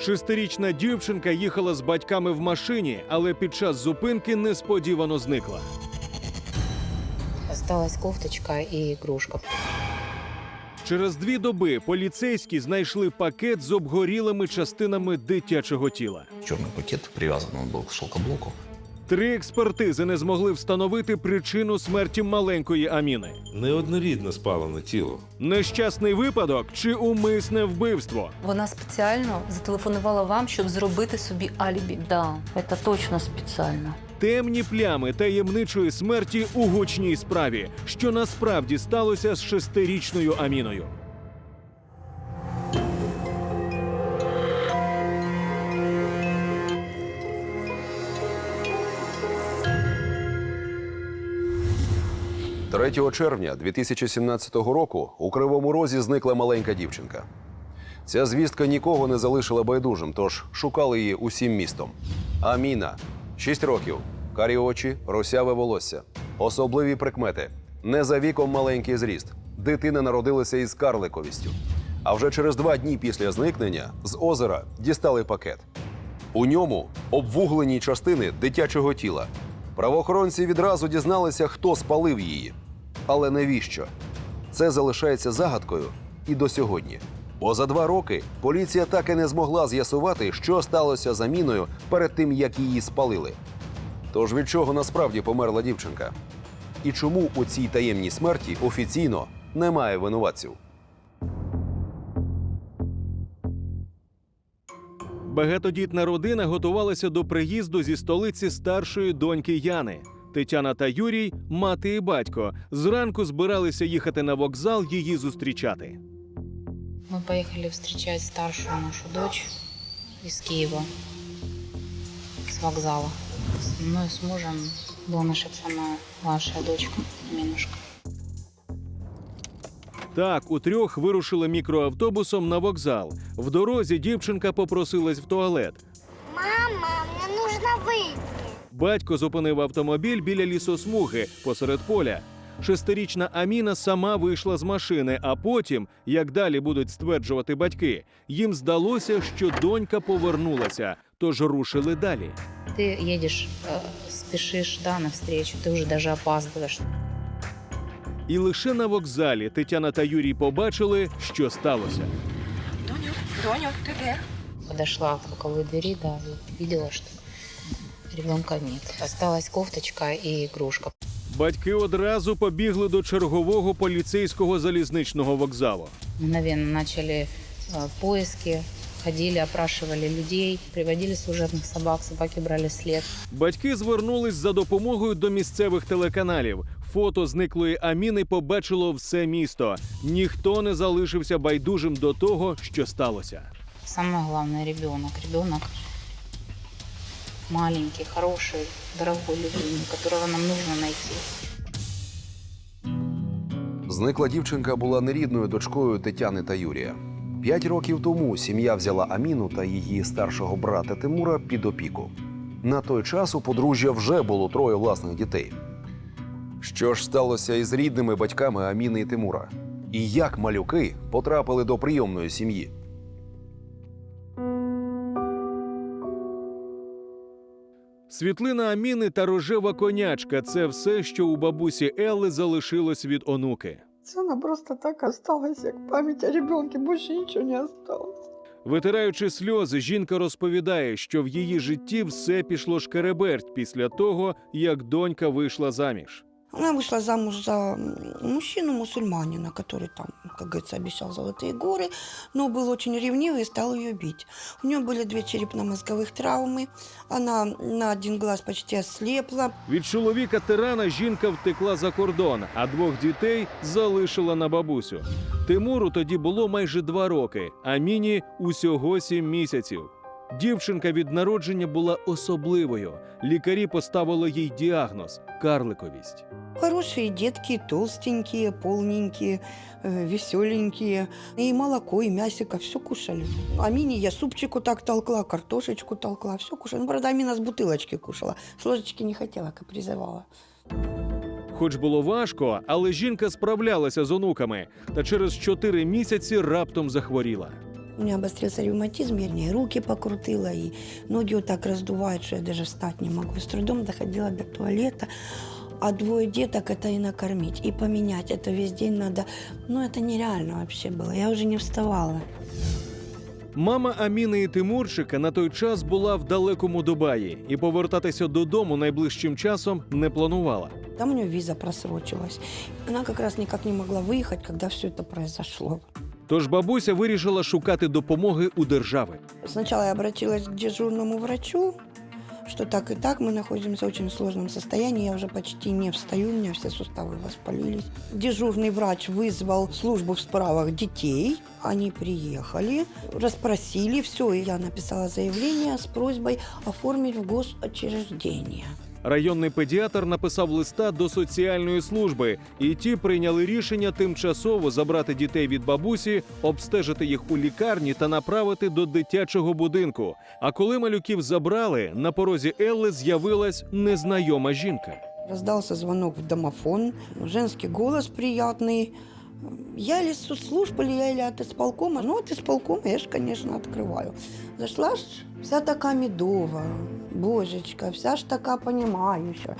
Шестирічна дівчинка їхала з батьками в машині, але під час зупинки несподівано зникла. Осталась кофточка і ігрушка. Через дві доби поліцейські знайшли пакет з обгорілими частинами дитячого тіла. Чорний пакет прив'язаний до шелкоблоку. Три експертизи не змогли встановити причину смерті маленької Аміни. Неоднорідно спалене тіло. Нещасний випадок чи умисне вбивство. Вона спеціально зателефонувала вам, щоб зробити собі алібі. Да, это точно специально. Темні плями таємничої смерті у гучній справі, що насправді сталося з шестирічною Аміною. – 3 червня 2017 року у Кривому Розі зникла маленька дівчинка. Ця звістка нікого не залишила байдужим, тож шукали її усім містом. Аміна, 6 років, карі очі, росяве волосся, особливі прикмети, не за віком маленький зріст. Дитина народилася із карликовістю. А вже через два дні після зникнення з озера дістали пакет. У ньому обвуглені частини дитячого тіла. Правоохоронці відразу дізналися, хто спалив її. Але навіщо? Це залишається загадкою і до сьогодні. Бо за два роки поліція так і не змогла з'ясувати, що сталося з Аміною перед тим, як її спалили. Тож від чого насправді померла дівчинка? І чому у цій таємній смерті офіційно немає винуватців? Багатодітна родина готувалася до приїзду зі столиці старшої доньки Яни. Тетяна та Юрій, мати і батько, зранку збиралися їхати на вокзал її зустрічати. Мы поехали встречать старшую нашу дочь из Киева, с вокзала. С мной, с мужем была наша самая младшая дочка, Минушка. Так, утрьох вирушили мікроавтобусом на вокзал. В дорозі дівчинка попросилась в туалет. Мама, мне нужно выйти. Батько зупинив автомобіль біля лісосмуги посеред поля. Шестирічна Аміна сама вийшла з машини, а потім, як далі будуть стверджувати батьки, їм здалося, що донька повернулася, тож рушили далі. Ты едешь, э, спешишь, да, навстречу, ты уже даже опаздываешь. І лише на вокзалі Тетяна та Юрій побачили, що сталося. Подошла к боковой двери, да, и видела, что ребенка нет. Осталась кофточка и игрушка. Батьки одразу побігли до чергового поліцейського залізничного вокзалу. Мгновенно начали э, поиски, ходили, опрашивали людей, приводили служебных собак, собаки брали след. Батьки звернулись за допомогою до місцевих телеканалів. Фото зниклої Аміни побачило все місто. Ніхто не залишився байдужим до того, що сталося. Самое главное ребенок. Ребенок маленький, хороший, дорогой, любимый, которого нам нужно найти. Зникла дівчинка була нерідною дочкою Тетяни та Юрія. П'ять років тому сім'я взяла Аміну та її старшого брата Тимура під опіку. На той час у подружжя вже було троє власних дітей. Що ж сталося із рідними батьками Аміни і Тимура? І як малюки потрапили до прийомної сім'ї? Світлина Аміни та рожева конячка це все, що у бабусі Елли залишилось від онуки. Це вона просто так осталась, як пам'ять о бо більше нічого не осталось. Витираючи сльози, жінка розповідає, що в її житті все пішло шкереберть після того, як донька вийшла заміж. Она вышла замуж за мужчину-мусульманина, который там, как говорится, обещал золотые горы, но был очень ревнивый и стал ее бить. У нее были две черепно-мозговых травмы, она на один глаз почти ослепла. Від чоловіка тирана жінка втекла за кордон, а двох дітей залишила на бабусю. Тимуру тоді було майже два роки, а міні усього сім місяців. Дівчинка від народження була особливою. Лікарі поставили їй діагноз карликовість. Хорошие детки, толстенькие, полненькие, э, веселенькие. И молоко, и мясико, все кушали. А Мине я супчику так толкла, картошечку толкла, все кушали. Ну, правда, Амина с бутылочки кушала. С ложечки не хотела, капризовала. Хоч було важко, але жінка справлялася з онуками та через чотири місяці раптом захворіла. У меня обострился ревматизм, я не руки покрутила, и ноги вот так раздувают, что я даже встать не могу. С трудом доходила до туалета, а двое деток это и накормить, и поменять. Это весь день надо. Ну, это нереально вообще было. Я уже не вставала. Мама Аміни і Тимурчика на той час була в далекому Дубаї і повертатися додому найближчим часом не планувала. Там у нее виза просрочилась. Она как раз никак не могла выехать, когда все это произошло. Тож бабуся вирішила шукати допомоги у держави. Сначала я обратилась к дежурному врачу, что так и так мы находимся в очень сложном состоянии. Я уже почти не встаю, у меня все суставы воспалились. Дежурный врач вызвал службу в справах детей. Они приехали, расспросили все, и я написала заявление с просьбой оформить в госучреждение. Районний педіатр написав листа до соціальної служби, і ті прийняли рішення тимчасово забрати дітей від бабусі, обстежити їх у лікарні та направити до дитячого будинку. А коли малюків забрали, на порозі Елли з'явилась незнайома жінка. Раздался звонок в домофон, женский голос приятный. Я ли с соцслужб, или я или от исполкома? Ну, от исполкома я же, конечно, открываю. Зашла ж вся такая медовая, божечка, вся ж такая понимающая.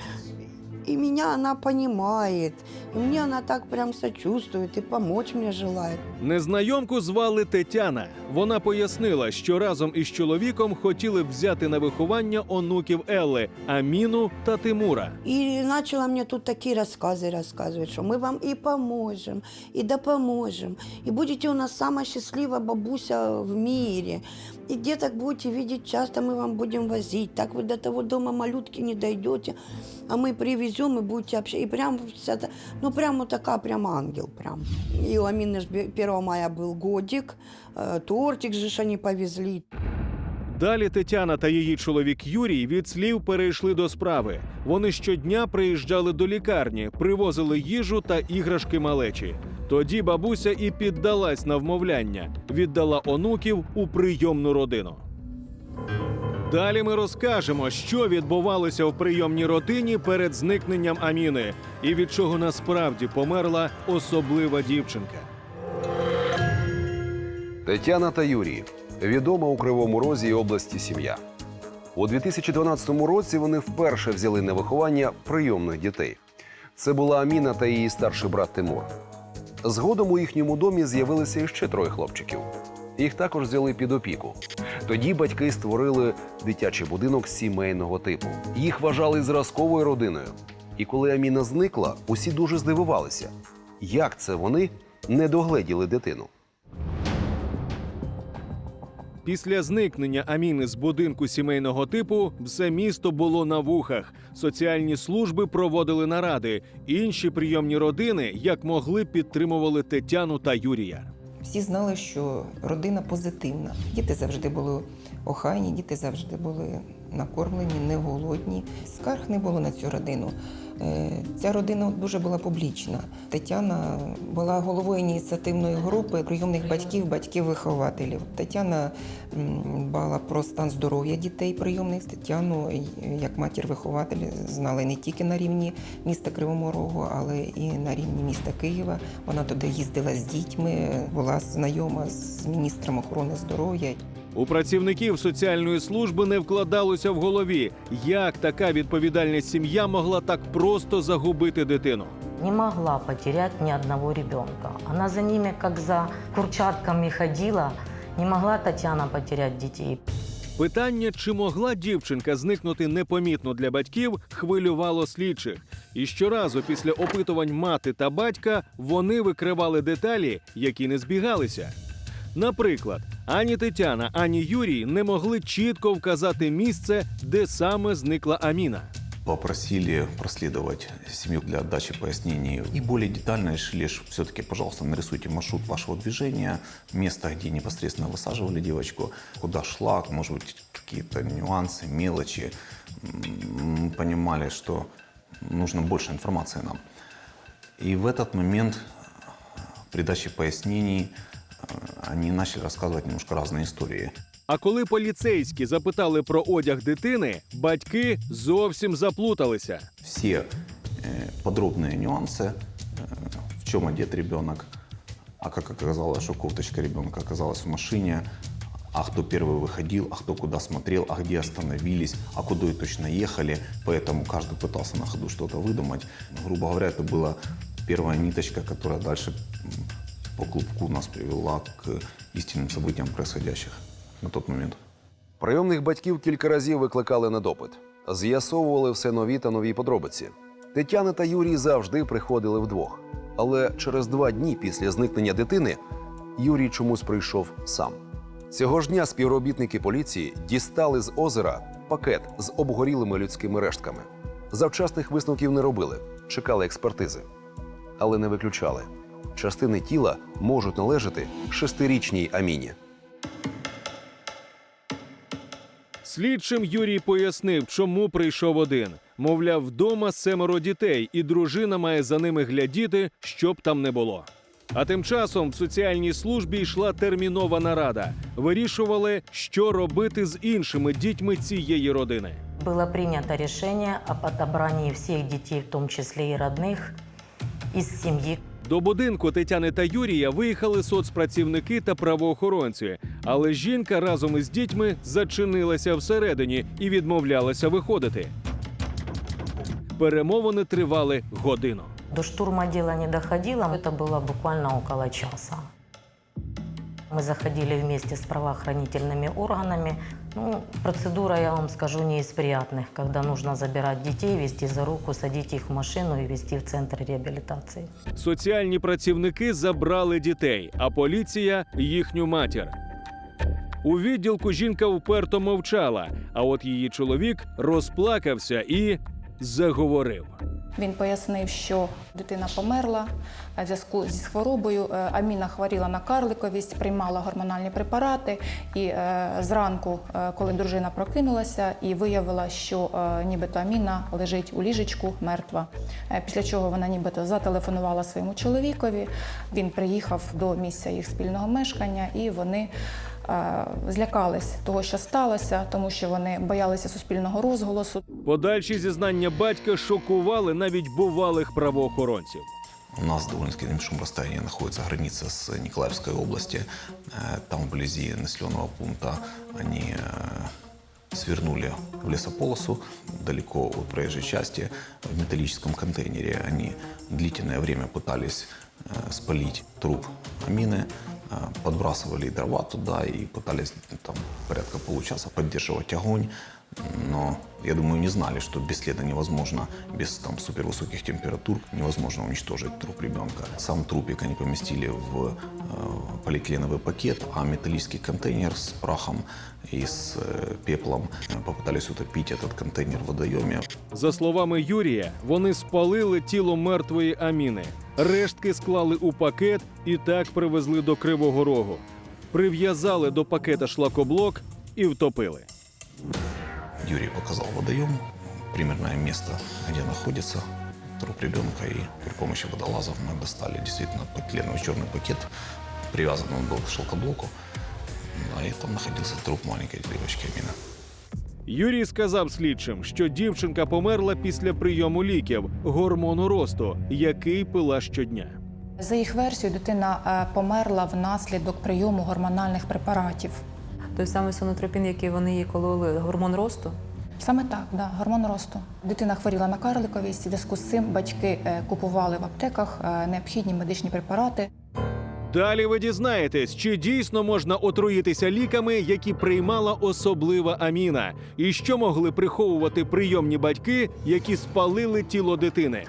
И меня она понимает, и мне она так прям сочувствует и помочь мне желает. Незнайомку звали Тетяна. Вона пояснила, що разом із чоловіком хотіли б взяти на виховання онуків Елли Аміну та Тимура. И начала мне тут такие рассказы рассказывать, что мы вам и поможем, и допоможем, и будете у нас самая счастливая бабуся в мире. И деток будете видеть часто, мы вам будем возить. Так вы до того дома малютки не дойдете, а мы привезем и будете общаться. И прям вся та- ну прям вот такая, прям ангел прям. И у Амины ж бе- 1 мая был годик, э, тортик же ж они повезли. Далі Тетяна та її чоловік Юрій від слів перейшли до справи. Вони щодня приїжджали до лікарні, привозили їжу та іграшки малечі. Тоді бабуся і піддалась на вмовляння, віддала онуків у прийомну родину. Далі ми розкажемо, що відбувалося в прийомній родині перед зникненням Аміни і від чого насправді померла особлива дівчинка. Тетяна та Юрій відома у Кривому Розі області сім'я. У 2012 році вони вперше взяли на виховання прийомних дітей. Це була Аміна та її старший брат Тимур. Згодом у їхньому домі з'явилися іще троє хлопчиків. Їх також взяли під опіку. Тоді батьки створили дитячий будинок сімейного типу. Їх вважали зразковою родиною. І коли Аміна зникла, усі дуже здивувалися, як це вони не догледіли дитину. Після зникнення Аміни з будинку сімейного типу все місто було на вухах. Соціальні служби проводили наради. Інші прийомні родини, як могли, підтримували Тетяну та Юрія. Всі знали, що родина позитивна. Діти завжди були охайні, діти завжди були накормлені, не голодні. Скарг не було на цю родину. Е, Ця родина дуже була публічна. Тетяна була головою ініціативної групи прийомних батьків, батьків-вихователів. Тетяна дбала про стан здоров'я дітей прийомних. Тетяну, як матір-вихователь, знали не тільки на рівні міста Кривому Рогу, але і на рівні міста Києва. Вона туди їздила з дітьми, була знайома з міністром охорони здоров'я. У працівників соціальної служби не вкладалося в голові, як така відповідальна сім'я могла так просто загубити дитину. Не могла потерять ни одного ребенка. Она за ними, как за курчатками ходила. Не могла Татьяна потерять детей. Питання, чи могла дівчинка зникнути непомітно для батьків, хвилювало слідчих. І щоразу після опитувань мати та батька вони викривали деталі, які не збігалися. Наприклад, ані Тетяна, ані Юрій не могли чітко вказати місце, де саме зникла Аміна. Попросили проследовать семью для отдачи пояснений. И более детально решили, что все-таки, пожалуйста, нарисуйте маршрут вашего движения, место, где непосредственно высаживали девочку, куда шла, может быть, какие-то нюансы, мелочи. М, Понимали, что нужно больше информации нам. И в этот момент при даче пояснений э, они начали рассказывать немножко разные истории. А коли поліцейські запитали про одяг дитини, батьки зовсім заплуталися. все э, подробные нюансы, э, в чем одет ребенок, А как оказалось, что кофточка ребенка оказалась в машине, а кто первый выходил, а кто куда смотрел, а где остановились, а куда и точно ехали. Поэтому каждый пытался на ходу что-то выдумать. Грубо говоря, это была первая ниточка, которая дальше м, по клубку нас привела к истинным событиям происходящих на тот момент. Прийомних батьків кілька разів викликали на допит. З'ясовували все нові та нові подробиці. Тетяна та Юрій завжди приходили вдвох. Але через два дні після зникнення дитини Юрій чомусь прийшов сам. Цього ж дня співробітники поліції дістали з озера пакет з обгорілими людськими рештками. Завчасних висновків не робили, чекали експертизи. Але не виключали. Частини тіла можуть належати шестирічній Аміні. Слідчим Юрій пояснив, чому прийшов один. Мовляв, вдома семеро дітей, і дружина має за ними глядіти, щоб там не було. А тим часом в соціальній службі йшла термінова нарада. Вирішували, що робити з іншими дітьми цієї родини. Было принято решение об отобрании всех детей, в том числе и родных, из семьи. До будинку Тетяни та Юрія виїхали соцпрацівники та правоохоронці, але жінка разом із дітьми зачинилася всередині і відмовлялася виходити. Перемовини тривали годину. До штурма діла не доходило, це було буквально около часа. Мы заходили вместе с правоохранительными органами. Ну, процедура, я вам скажу, не из приятных, когда нужно забирать детей, вести за руку, садить их в машину и вести в центр реабилитации. Соціальні працівники забрали дітей, а поліція їхню матір. У відділку жінка вперто мовчала, а от її чоловік розплакався і заговорив. Він пояснив, що дитина померла в зв'язку зі хворобою. Е, Аміна хворіла на карликовість, приймала гормональні препарати. І е, зранку, е, коли дружина прокинулася і виявила, що нібито Аміна лежить у ліжечку мертва. Після чого вона нібито зателефонувала своєму чоловікові. Він приїхав до місця їх спільного мешкання, і вони злякались того, що сталося, тому що вони боялися суспільного розголосу. Подальші зізнання батька шокували навіть бувалих правоохоронців. У нас довольно-таки на небольшом расстоянии находится граница с Николаевской области. Э, Там вблизи населенного пункта они э, свернули в лесополосу далеко от проезжей части. В металлическом контейнере они длительное время пытались э, спалить труп Амины, э, подбрасывали дрова туда и пытались там порядка получаса поддерживать огонь. Но, я думаю, не знали, что бесследно невозможно, без там супервысоких температур, невозможно уничтожить труп ребенка. Сам трупик они поместили в э, полиэтиленовый пакет, а металлический контейнер с прахом и с э, пеплом э, попытались утопить этот контейнер в водоеме. За словами Юрія, вони спалили тіло мертвої Аміни. Рештки склали у пакет і так привезли до Кривого Рогу. Прив'язали до пакета шлакоблок і втопили. Юрий показал водоем, примерное место, где находится труп ребенка, и при помощи водолазов мы достали действительно полиэтиленовый черный пакет, привязан он был к шелкоблоку, да, и там находился труп маленькой девочки Амины. Юрій сказав слідчим, що дівчинка померла після прийому ліків гормону росту, який пила щодня. За їх версією, дитина е, померла внаслідок прийому гормональних препаратів. Той самий сонотропін, який вони їй кололи, гормон росту. Саме так, да, гормон росту. Дитина хворіла на карликовість. В зв'язку з цим батьки е, купували в аптеках е, необхідні медичні препарати. Далі ви дізнаєтесь, чи дійсно можна отруїтися ліками, які приймала особлива Аміна, і що могли приховувати прийомні батьки, які спалили тіло дитини.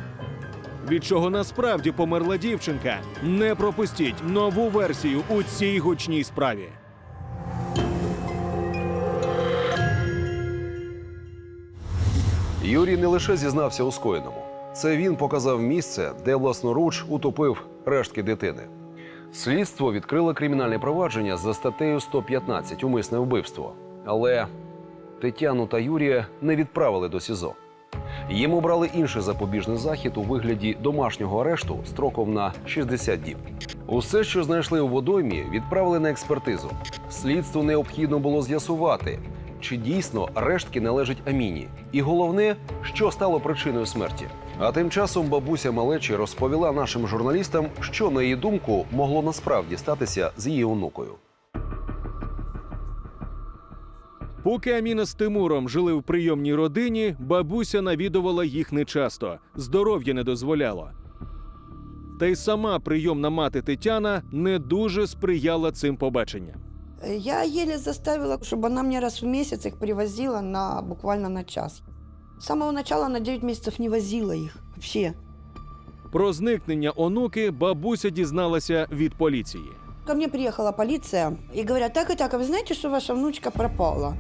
Від чого насправді померла дівчинка? Не пропустіть нову версію у цій гучній справі. Юрій не лише зізнався у скоєному. Це він показав місце, де власноруч утопив рештки дитини. Слідство відкрило кримінальне провадження за статтею 115 умисне вбивство. Але Тетяну та Юрія не відправили до СІЗО. Їм обрали інший запобіжний захід у вигляді домашнього арешту строком на 60 діб. Усе, що знайшли у водоймі, відправили на експертизу. Слідству необхідно було з'ясувати, чи дійсно рештки належать Аміні, і головне, що стало причиною смерті. А тим часом бабуся малечі розповіла нашим журналістам, що, на її думку, могло насправді статися з її онукою. Поки Аміна з Тимуром жили в прийомній родині, бабуся навідувала їх нечасто, здоров'я не дозволяло. Та й сама прийомна мати Тетяна не дуже сприяла цим побаченням. Я еле заставила, чтобы она мне раз в месяц их привозила на буквально на час. С самого начала на 9 месяцев не возила их вообще. Про зникнення онуки бабуся дізналася від поліції. Ко мне приехала полиция и говорят, так и так, а вы знаете, что ваша внучка пропала?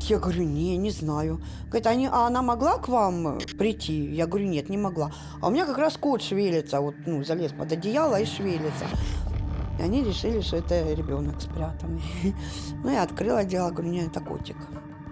Я говорю, не, не знаю. Говорит, они, а она могла к вам э, прийти? Я говорю, нет, не могла. А у меня как раз кот шевелится, вот, ну, залез под одеяло и шевелится. И они решили, что это ребенок спрятанный. Ну, я открыла дело, говорю, нет, это котик.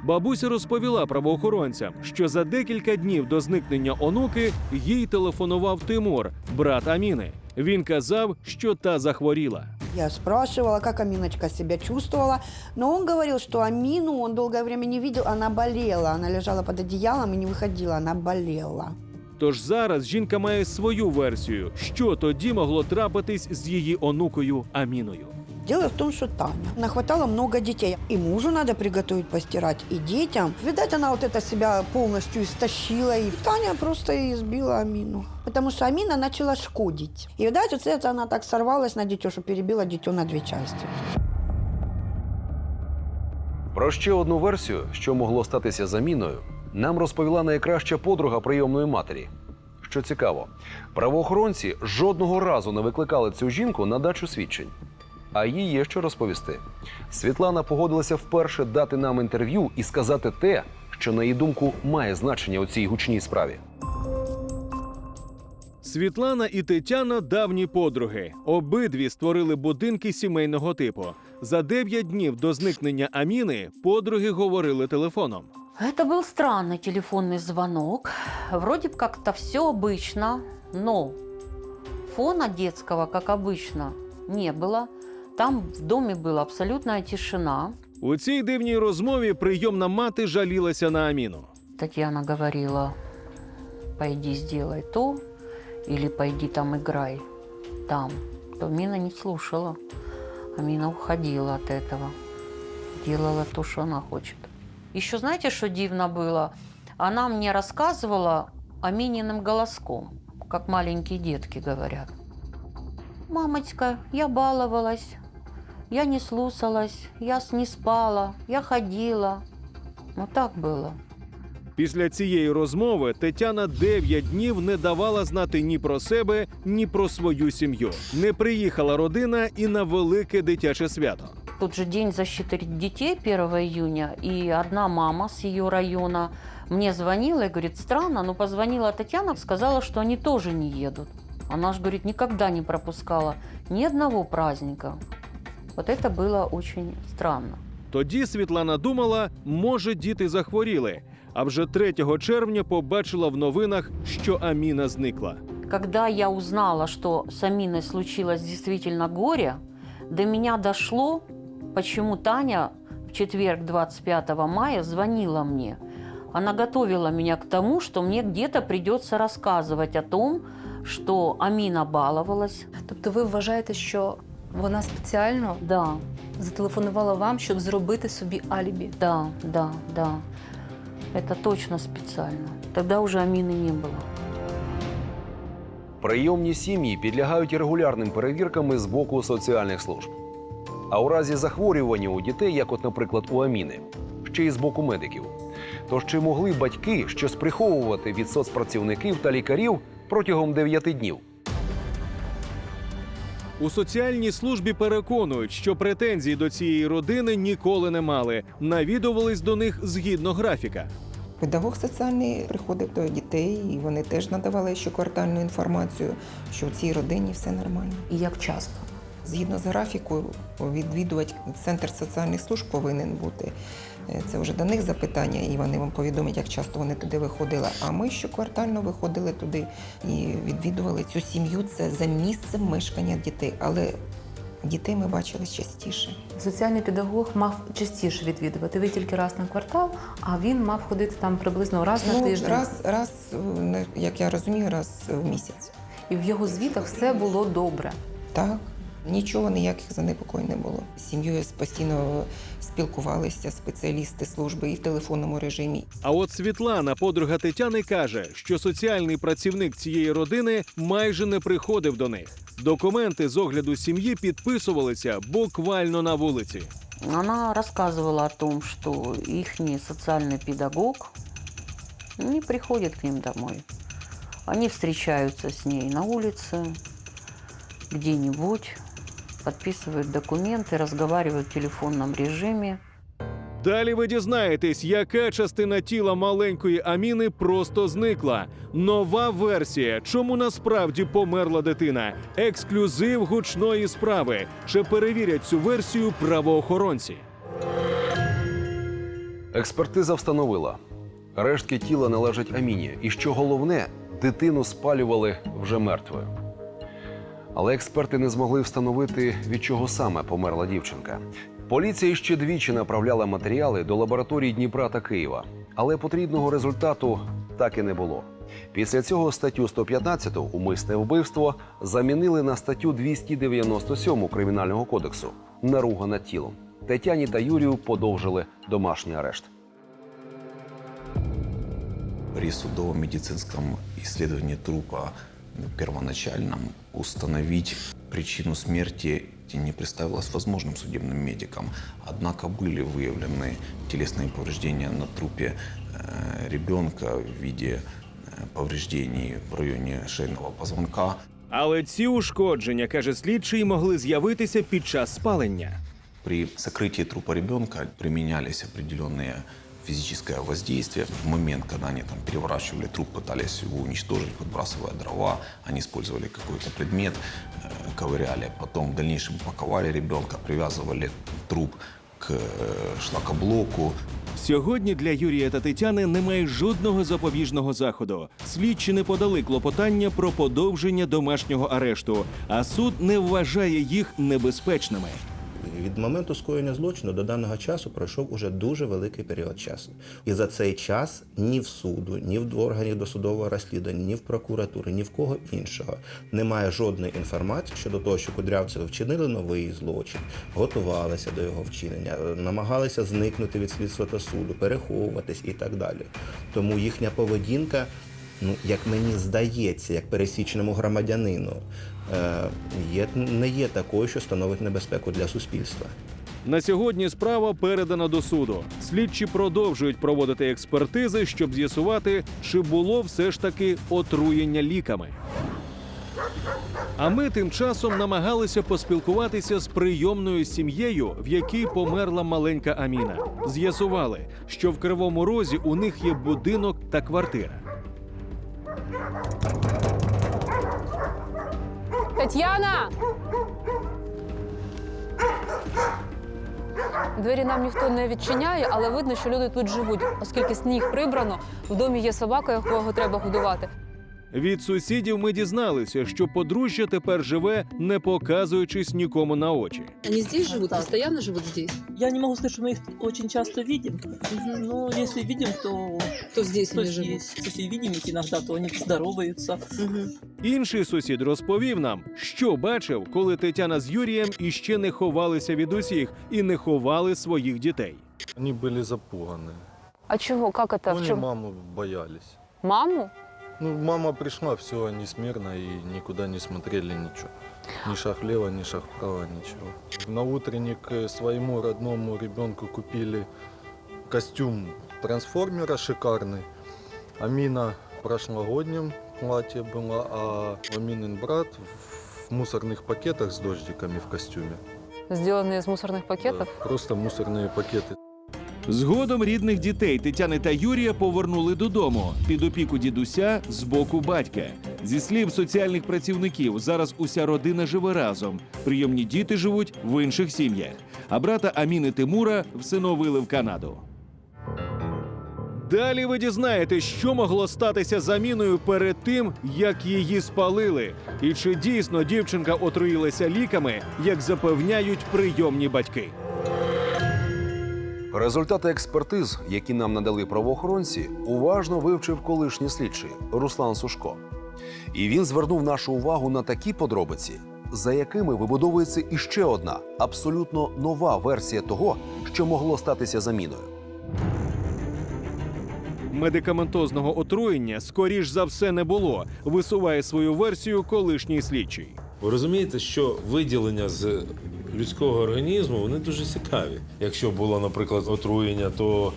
Бабуся розповіла правоохоронцям, що за декілька днів до зникнення онуки їй телефонував Тимур, брат Аміни. Він казав, що та захворіла. Я спрашивала, как Аминочка себя чувствовала, но он говорил, что Амину он долгое время не видел, она болела. Она лежала под одеялом и не выходила, она болела. Тож зараз жінка має свою версію, що тоді могло трапитись з її онукою Аміною. Дело в том, что Таня нахватала много детей. И мужу надо приготовить постирать, и детям. Видать, она вот это себя полностью истощила. И Таня просто избила Амину. Потому что Амина начала шкодить. И, видать, вот это она так сорвалась на дитё, что перебила дитё на две части. Про ще одну версію, що могло статися заміною, нам розповіла найкраща подруга прийомної матері. Що цікаво, правоохоронці жодного разу не викликали цю жінку на дачу свідчень. А їй є що розповісти. Світлана погодилася вперше дати нам інтерв'ю і сказати те, що, на її думку, має значення у цій гучній справі. Світлана і Тетяна давні подруги. Обидві створили будинки сімейного типу. За дев'ять днів до зникнення Аміни подруги говорили телефоном. Это был странный телефонный звонок. Вроде бы как-то все обычно, но фона детского, как обычно, не было. Там в доме была абсолютная тишина. У цій дивній розмові прийомна мати жалілася на Аміну. Татьяна говорила, пойди сделай то, или пойди там играй там. То Мина не слушала. А Мина уходила от этого. Делала то, что она хочет. Еще знаете, что дивно было? Она мне рассказывала Амининым голоском, как маленькие детки говорят. Мамочка, я баловалась, я не слушалась, я с- не спала, я ходила. Вот так было. Після цієї розмови Тетяна дев'ять днів не давала знати ні про себе, ні про свою сім'ю. Не приїхала родина і на велике дитяче свято. Тот же день защиты детей 1 июня, и одна мама с ее района мне звонила и говорит, странно, но позвонила Татьяна, сказала, что они тоже не едут. Она же, говорит, никогда не пропускала ни одного праздника. Вот это было очень странно. Тоді Світлана думала, може, діти захворіли. А вже 3 червня побачила в новинах, що Аміна зникла. Когда я узнала, что с Аминой случилось действительно горе, до меня дошло, почему Таня в четверг 25 мая звонила мне. Она готовила меня к тому, что мне где-то придется рассказывать о том, что Амина баловалась. Тобто ви вважаєте, що вона спеціально Да, зателефонувала вам, щоб зробити собі алібі? да, да, да. Это точно специально. Тогда уже Амины не было. Прийомні сім'ї підлягають регулярним перевіркам з боку соціальних служб. А у разі захворювання у дітей, як от, наприклад, у Аміни, ще й з боку медиків. Тож чи могли батьки щось приховувати від соцпрацівників та лікарів протягом 9 днів? У соціальній службі переконують, що претензій до цієї родини ніколи не мали. Навідувались до них згідно графіка. Педагог соціальний приходив до дітей, і вони теж надавали щоквартальну інформацію, що в цій родині все нормально. І як часто? Згідно з графіку, відвідувач центр соціальних служб повинен бути. Е, Це вже до них запитання, і вони вам повідомлять, як часто вони туди виходили. А ми щоквартально виходили туди і відвідували цю сім'ю. Це за місцем мешкання дітей. Але Дітей ми бачили частіше. Соціальний педагог мав частіше відвідувати. Ви тільки раз на квартал, а він мав ходити там приблизно раз на Ну, тиждень. раз, раз, е, як я розумію, раз в місяць. І в його звітах все було добре. Так, нічого ніяких занепокоєнь не було. З сім'єю постійно спілкувалися спеціалісти служби і в телефонному режимі. А от Світлана, подруга Тетяни, каже, що соціальний працівник цієї родини майже не приходив до них. Документи з огляду сім'ї підписувалися буквально на вулиці. Она рассказывала о том, что их социальный педагог не приходит к ним домой. Они встречаются с ней на улице, где-нибудь, подписывают документы, разговаривают в телефонном режиме. Далі ви дізнаєтесь, яка частина тіла маленької Аміни просто зникла. Нова версія, чому насправді померла дитина. Ексклюзив гучної справи. Чи перевірять цю версію правоохоронці? Експертиза встановила, рештки тіла належать Аміні, і що головне, дитину спалювали вже мертвою. Але експерти не змогли встановити, від чого саме померла дівчинка. Поліція ще двічі направляла матеріали до лабораторій Дніпра та Києва, але потрібного результату так і не було. Після цього статтю 115 умисне вбивство замінили на статтю 297 Кримінального кодексу наруга над тілом. Тетяні та Юрію подовжили домашній арешт. При судовом медицинском исследовании трупа первоначальном установить причину смерти не представилось возможным судебным медикам. Однако были выявлены телесные повреждения на трупе э, ребенка в виде э, повреждений в районе шейного позвонка, Але ці ушкодження, каже слідчий, могли з'явитися під час спалення. При сокрытии трупа ребенка применялись определенные физическое воздействие. В момент, когда они там переворачивали труп, пытались его уничтожить, подбрасывая дрова, они использовали какой-то предмет, э, ковыряли. Потом в дальнейшем паковали ребенка, привязывали труп к э, шлакоблоку, Сьогодні для Юрія та Тетяни немає жодного запобіжного заходу. Слідчі не подали клопотання про подовження домашнього арешту, а суд не вважає їх небезпечними. Від моменту скоєння злочину до даного часу пройшов уже дуже великий період часу. І за цей час ні в суду, ні в органів досудового розслідування, ні в прокуратури, ні в кого іншого немає жодної інформації щодо того, що кудрявцеви вчинили новий злочин, готувалися до його вчинення, намагалися зникнути від слідства та суду, переховуватись і так далі. Тому їхня поведінка. Ну, як мені здається, як пересічному громадянину, є, не є такою, що становить небезпеку для суспільства. На сьогодні справа передана до суду. Слідчі продовжують проводити експертизи, щоб з'ясувати, чи було все ж таки отруєння ліками. А ми тим часом намагалися поспілкуватися з прийомною сім'єю, в якій померла маленька Аміна. З'ясували, що в Кривому Розі у них є будинок та квартира. Тетяна! Двері нам ніхто не відчиняє, але видно, що люди тут живуть, оскільки сніг прибрано, в домі є собака, якого треба годувати. Від сусідів ми дізналися, що подружжя тепер живе, не показуючись нікому на очі. Они здесь живут, постоянно живут здесь? Я не могу сказать, что мы их очень часто видим. Но если видим, то, То здесь то они живут. здесь. Если видим их иногда, то они здороваются. Інший сусід розповів нам, що бачив, коли Тетяна з Юрієм іще не ховалися від усіх і не ховали своїх дітей. Они были запуганы. А чего? Как это? В Они чем? маму боялись. Маму? Ну, мама пришла, все, они смирно и никуда не смотрели ничего. Ни шаг влево, ни шаг вправо, ничего. На утренник э, своему родному ребенку купили костюм трансформера шикарный. Амина в прошлогоднем платье была, а Аминин брат в мусорных пакетах с дождиками в костюме. Сделанные из мусорных Да, пакетов? просто мусорные пакеты. Згодом рідних дітей Тетяни та Юрія повернули додому під опіку дідуся з боку батька. Зі слів соціальних працівників, зараз уся родина живе разом. Прийомні діти живуть в інших сім'ях. А брата Аміни Тимура всиновили в Канаду. Далі ви дізнаєтесь, що могло статися заміною перед тим, як її спалили, і чи дійсно дівчинка отруїлася ліками, як запевняють прийомні батьки. Результати експертиз, які нам надали правоохоронці, уважно вивчив колишній слідчий Руслан Сушко. І він звернув нашу увагу на такі подробиці, за якими вибудовується іще одна абсолютно нова версія того, що могло статися заміною. Медикаментозного отруєння, скоріш за все, не було. Висуває свою версію колишній слідчий. Ви розумієте, що виділення з людського організму вони дуже цікаві. Якщо було, наприклад, отруєння, то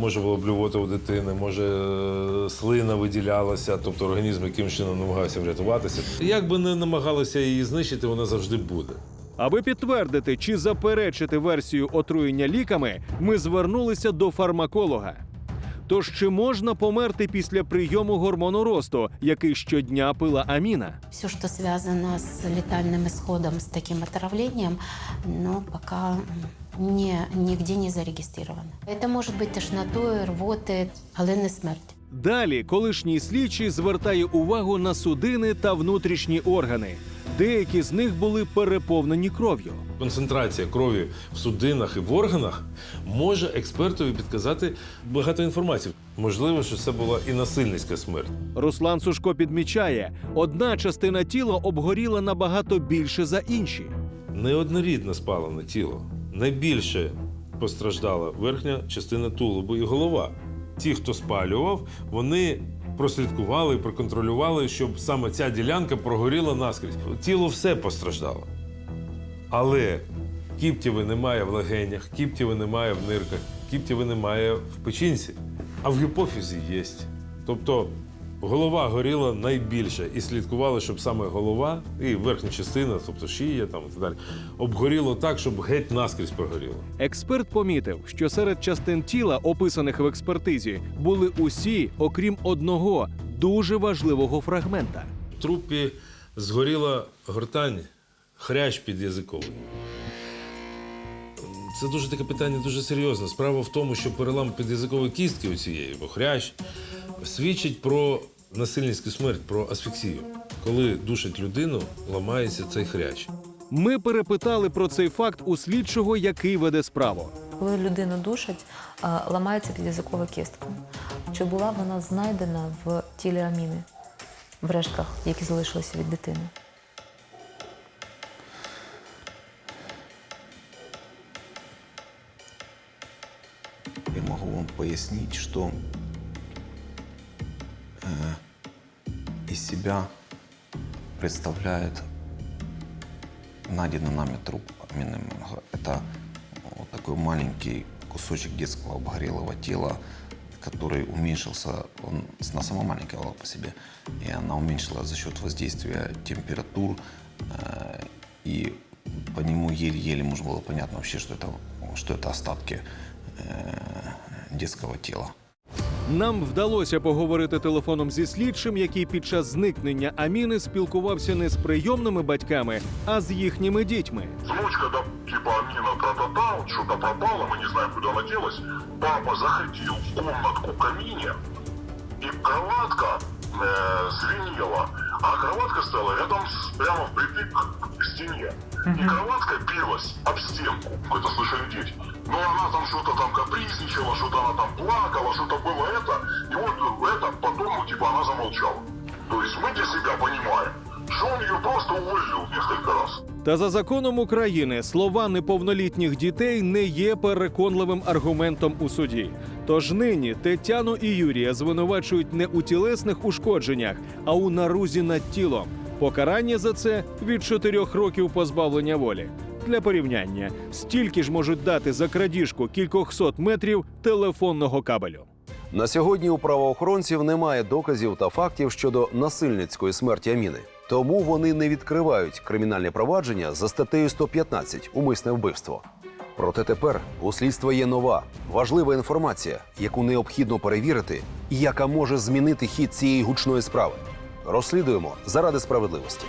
може було блювота у дитини, може е, слина виділялася, тобто організм яким чином намагався врятуватися. Як би не намагалися її знищити, вона завжди буде. Аби підтвердити чи заперечити версію отруєння ліками, ми звернулися до фармаколога. Тож чи можна померти після прийому гормону росту, який щодня пила Аміна? Все, что связано с летальным исходом, с таким отравлением, но пока не, нигде не зарегистрировано. Это может быть тошнотой, рвоты, але не смерть. Далі колишній слідчий звертає увагу на судини та внутрішні органи. Деякі з них були переповнені кров'ю. Концентрація крові в судинах і в органах може експертові підказати багато інформації. Можливо, що це була і насильницька смерть. Руслан Сушко підмічає, одна частина тіла обгоріла набагато більше за інші. Неоднорідно спалене тіло. Найбільше постраждала верхня частина тулубу і голова. Ті, хто спалював, вони прослідкували проконтролювали, щоб саме ця ділянка прогоріла наскрізь. Тіло все постраждало. Але кіптєви немає в легенях, кіптєви немає в нирках, кіптєви немає в печінці, а в гіпофізі є. Тобто голова горіла найбільше і слідкували, щоб саме голова і верхня частина, тобто шия там і так далі, обгоріло так, щоб геть наскрізь прогоріло. Експерт помітив, що серед частин тіла, описаних в експертизі, були усі, окрім одного дуже важливого фрагмента. В трупі згоріла гортань, хрящ підязиковий. Це дуже таке питання, дуже серйозне. Справа в тому, що перелам підязикової кістки у цієї, бо хрящ, свідчить про насильницьку смерть, про асфіксію. Коли душить людину, ламається цей хрящ. Ми перепитали про цей факт у слідчого, який веде справу. Коли людину душать, ламається підязикова кістка. Чи була вона знайдена в тілі Аміни, в рештках, які залишилися від дитини? Я могу вам пояснить, что э, из себя представляет найденный нами труп Амины Менго. Это вот такой маленький кусочек детского обгорелого тела, который уменьшился, он, она сама маленькая была по себе, и она уменьшилась за счет воздействия температур, э, и по нему еле-еле можно было понятно вообще, что это, что это остатки э, детского тела. Нам вдалося поговорити телефоном зі слідчим, який під час зникнення Аміни спілкувався не з прийомними батьками, а з їхніми дітьми. Ночь, когда типа Амина тра-та-та, вот что-то пропало, мы не знаем, куда она делась, папа заходил в комнатку к камине, и кроватка э, звенела, а кроватка стояла рядом с, прямо впритык к стене. И кроватка билась об стенку, это слышали дети. Но она там что-то там капризничала, что-то она там плакала, что-то было это, и вот это потом, ну, типа, она замолчала. То есть мы для себя понимаем, что он ее просто увозил несколько раз. Та за законом України слова неповнолітніх дітей не є переконливим аргументом у суді. Тож нині Тетяну і Юрія звинувачують не у тілесних ушкодженнях, а у нарузі над тілом. Покарання за це від чотирьох років позбавлення волі. Для порівняння, стільки ж можуть дати за крадіжку кількохсот метрів телефонного кабелю. На сьогодні у правоохоронців немає доказів та фактів щодо насильницької смерті Аміни. Тому вони не відкривають кримінальне провадження за статтею 115 умисне вбивство. Проте тепер у слідства є нова важлива інформація, яку необхідно перевірити, і яка може змінити хід цієї гучної справи. Розслідуємо заради справедливості.